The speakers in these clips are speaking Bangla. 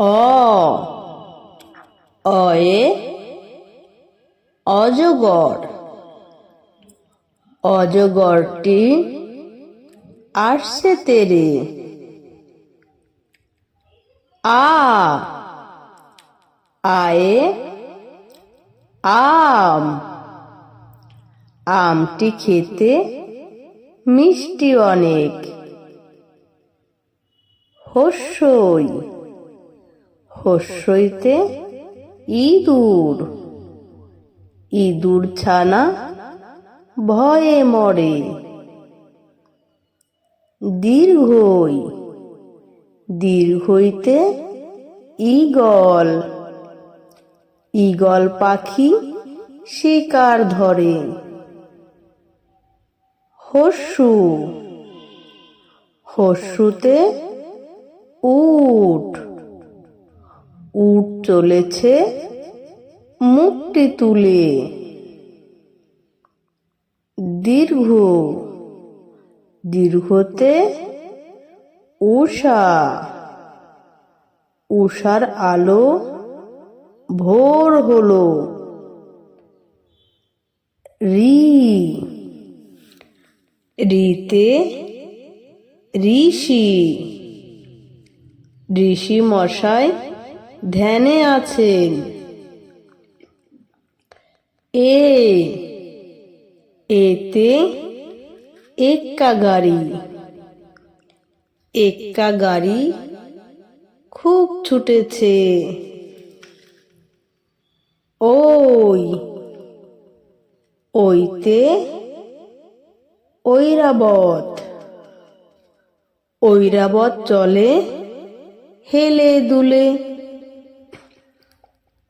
অ অয়ে অজগর অজগরটি আসছে তেরে। আ আয়ে আম আমটি খেতে মিষ্টি অনেক। হস্যই। হস্যইতে ইঁদুর। ইঁদুর ছানা ভয়ে মরে। দীর্ঘই। দীর্ঘইতে ঈগল। ঈগল পাখি শিকার ধরে। হস্যু। হস্যুতে উট। উট চলেছে মুখটি তুলে। দীর্ঘ, দীর্ঘতে উষা উষার আলো ভোর হলো। রি, রিতে ঋষি ঋষি মশাই ধ্যানে আছেন। এ, এতে এক্কা গাড়ি এক্কা গাড়ি খুব ছুটেছে। ওই, ওইতে ঐরাবত। ঐরাবত চলে হেলে দুলে।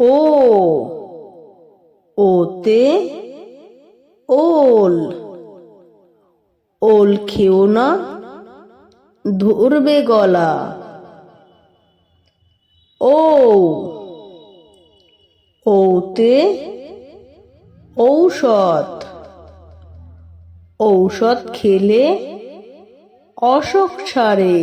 ও, ওতে ওল ওল খেও না, ধরবে গলা। ও, ওতে ঔষধ ঔষধ খেলে অসুখ সারে।